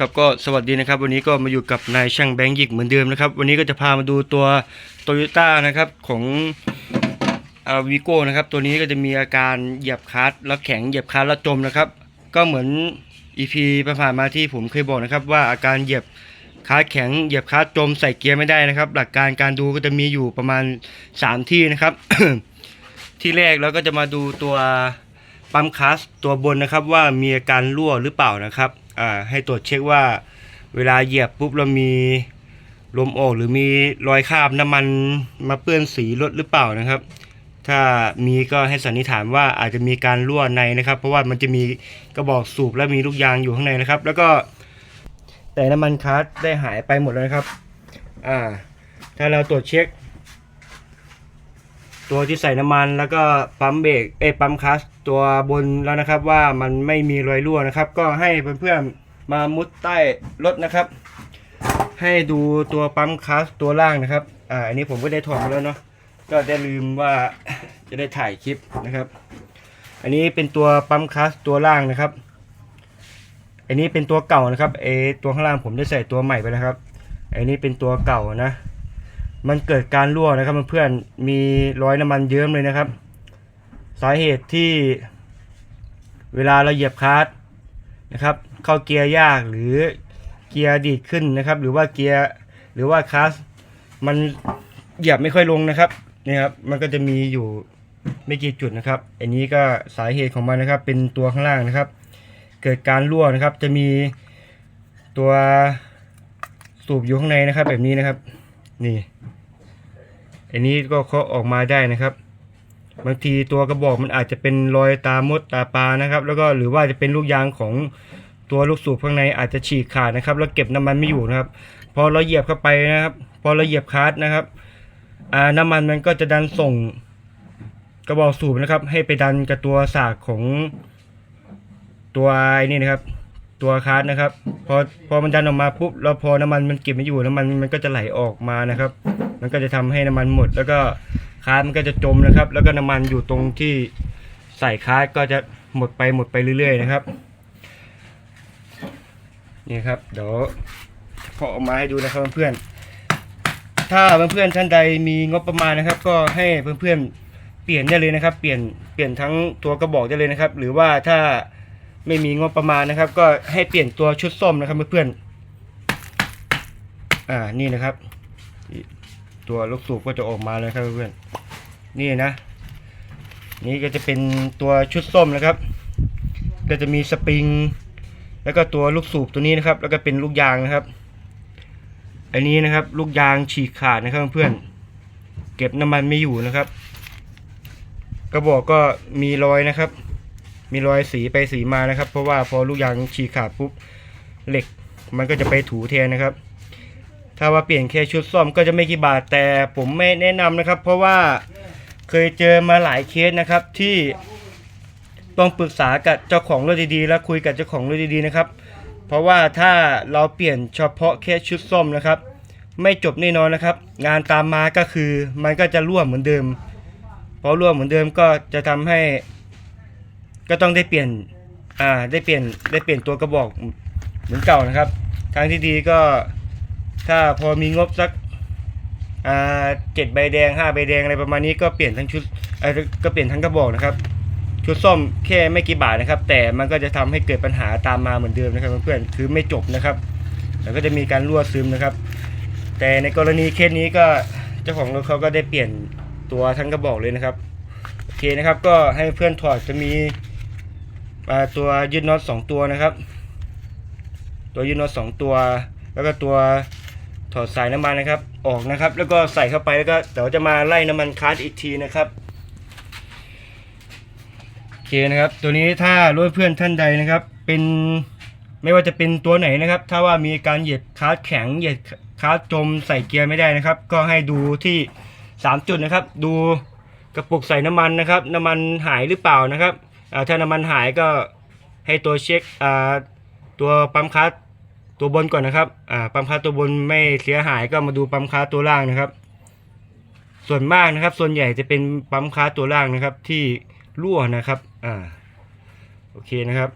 ครับก็สวัสดีนะครับ วันนี้ก็มาอยู่กับนายช่างแบงค์ยิกเหมือนเดิมนะครับ วันนี้ก็จะพามาดูตัวโตโยต้านะครับของอาวีโก้นะครับ ตัวนี้ก็จะมีอาการเหยียบคลัตช์แล้วแข็งเหยียบคลัตช์แล้วจมนะครับ ก็เหมือน EP ผ่านมาที่ผมเคยบอกนะครับ ว่าอาการเหยียบคลัตช์แข็งเหยียบคลัตช์จมใส่เกียร์ไม่ได้นะครับ หลักการการดูก็จะมีอยู่ประมาณ 3 ที่นะครับ ที่แรกเราก็จะมาดูตัวปั๊มคลัสตัวบนนะครับ ว่ามีอาการรั่วหรือเปล่านะครับ อ่าให้ตรวจเช็คว่า เวลาเหยียบปุ๊บเรามีลมออกหรือมีรอยคราบน้ำมันมาเปื้อนสีรถหรือเปล่านะครับ ถ้ามีก็ให้สันนิษฐานว่าอาจจะมีการรั่วในนะครับ เพราะว่ามันจะมีกระบอกสูบและมีลูกยางอยู่ข้างในนะครับ แล้วก็ แต่น้ำมันคัสได้หายไปหมดแล้วนะครับ อ่า ถ้าเราตรวจเช็ค ตัวที่ใส่น้ำมันแล้วก็ปั๊มเบรกเอ้ปั๊มคลัสตัวบนแล้วนะครับว่ามันไม่มีรอยรั่วนะครับ ก็ให้เพื่อนๆมามุดใต้รถนะครับ ให้ดูตัวปั๊มคลัสตัวล่างนะครับอ่าอันนี้ผมก็ได้ถอดมาแล้วเนาะก็ได้ลืมว่าจะได้ถ่ายคลิปนะครับ อันนี้เป็นตัวปั๊มคลัสตัวล่างนะครับ อันนี้เป็นตัวเก่านะครับเออตัวข้างล่างผมได้ใส่ตัวใหม่ไปแล้วครับอันนี้เป็นตัวเก่านะ มันเกิดการรั่วนะครับเพื่อนๆมีรอยน้ำมันเยิ้มเลยนะครับ สาเหตุที่เวลาเราเหยียบคลัตช์นะครับ เข้าเกียร์ยากหรือเกียร์ดีดขึ้นนะครับ หรือว่าเกียร์หรือว่าคลัตช์มันเหยียบไม่ค่อยลงนะครับนี่ครับมันก็จะมีอยู่ไม่กี่จุดนะครับ อันนี้ก็สาเหตุของมันนะครับ เป็นตัวข้างล่างนะครับ เกิดการรั่วนะครับ จะมีตัวสูบอยู่ข้างในนะครับ แบบนี้นะครับ นี่ อันนี้ก็เคาะออกมาได้นะครับ บางทีตัวกระบอกมันอาจจะเป็นรอยตามดตาปลานะครับ แล้วก็หรือว่าจะเป็นลูกยางของตัวลูกสูบข้างในอาจจะฉีกขาดนะครับ แล้วเก็บน้ำมันไม่อยู่นะครับ พอเราเหยียบเข้าไปนะครับ พอเราเหยียบคลัตช์นะครับน้ำมันมันก็จะดันส่งกระบอกสูบนะครับ ให้ไปดันกับตัวสากของตัวไอ้นี่นะครับตัวคาร์ดนะครับ พอพอมันดันออกมาปุ๊บแล้วพอน้ำมันมันเก็บไม่อยู่น้ำมันมันก็จะไหลออกมานะครับ มันก็จะทำให้น้ำมันหมด แล้วก็คาร์ดมันก็จะจมนะครับ แล้วก็น้ำมันอยู่ตรงที่ใส่คาร์ดก็จะหมดไปหมดไปเรื่อยๆนะครับนี่ครับเดี๋ยวขอออกมาให้ดูนะครับเพื่อนๆถ้าเพื่อนๆท่านใดมีงบประมาณนะครับ ก็ให้เพื่อนๆเปลี่ยนได้เลยนะครับ เปลี่ยนเปลี่ยนทั้งตัวกระบอกได้เลยนะครับ หรือว่าถ้าไม่มีงบประมาณนะครับ ก็ให้เปลี่ยนตัวชุดส้มนะครับเพื่อนๆอ่านี่นะครับ ตัวลูกสูบก็จะออกมาเลยครับเพื่อนๆนี่นะ นี่ก็จะเป็นตัวชุดส้มนะครับ ก็จะมีสปริง แล้วก็ตัวลูกสูบตัวนี้นะครับ แล้วก็เป็นลูกยางนะครับ อันนี้นะครับลูกยางฉีกขาดนะครับเพื่อนๆเก็บน้ำมันไม่อยู่นะครับ กระบอกก็มีรอยนะครับ มีรอยสีไปสีมานะครับ เพราะว่าพอลูกยางฉีกขาดปุ๊บเหล็กมันก็จะไปถูแทนนะครับ ถ้าว่าเปลี่ยนแค่ชุดซ่อมก็จะไม่กี่บาทแต่ผมไม่แนะนำนะครับ เพราะว่าเคยเจอมาหลายเคสนะครับที่ต้องปรึกษากับเจ้าของรถดีๆ แล้วคุยกับเจ้าของรถดีๆนะครับ เพราะว่าถ้าเราเปลี่ยนเฉพาะแค่ชุดซ่อมนะครับ ไม่จบแน่นอนนะครับ งานตามมาก็คือมันก็จะร่วมเหมือนเดิมพอร่วมเหมือนเดิมก็จะทำให้ ก็ต้องได้เปลี่ยนอ่าได้เปลี่ยนได้เปลี่ยนตัวกระบอกเหมือนเก่านะครับ ทางที่ดีก็ ถ้าพอมีงบสักอ่าเจ็ดใบแดงห้าใบแดงอะไรประมาณนี้ก็เปลี่ยนทั้งชุดเออก็เปลี่ยนทั้งกระบอกนะครับ ชุดส้มแค่ไม่กี่บาทนะครับ แต่มันก็จะทำให้เกิดปัญหาตามมาเหมือนเดิมนะครับเพื่อนๆคือไม่จบนะครับแล้วก็จะมีการรั่วซึมนะครับ แต่ในกรณีเคสนี้ก็เจ้าของรถเขาก็ได้เปลี่ยนตัวทั้งกระบอกเลยนะครับโอเคนะครับก็ให้เพื่อนถอดจะมีตัวยึดน็อตสองตัวนะครับ ตัวยึดน็อตสองตัว แล้วก็ตัว ถอดสายน้ำมันนะครับ ออกนะครับ แล้วก็ใส่เข้าไปแล้วก็เดี๋ยวจะมาไล่น้ำมันคาร์ดอีกทีนะครับโอเคนะครับ ตัวนี้ถ้ารถเพื่อนท่านใดนะครับ เป็นไม่ว่าจะเป็นตัวไหนนะครับ ถ้าว่ามีการเหยียดคาร์ดแข็งเหยียดคาร์ดจมใส่เกียร์ไม่ได้นะครับ ก็ให้ดูที่ 3 จุดนะครับ ดูกระปุกใส่น้ำมันนะครับ น้ำมันหายหรือเปล่านะครับถ้าน้ำมันหายก็ให้ตัวเช็คตัวปั๊มคาร์ด ตัวบนก่อนนะครับ อ่า ปั๊มคาตัวบนไม่เสียหายก็มาดูปั๊มคาตัวล่างนะครับ ส่วนมากนะครับ ส่วนใหญ่จะเป็นปั๊มคาตัวล่างนะครับ ที่รั่วนะครับ อ่า โอเคนะครับ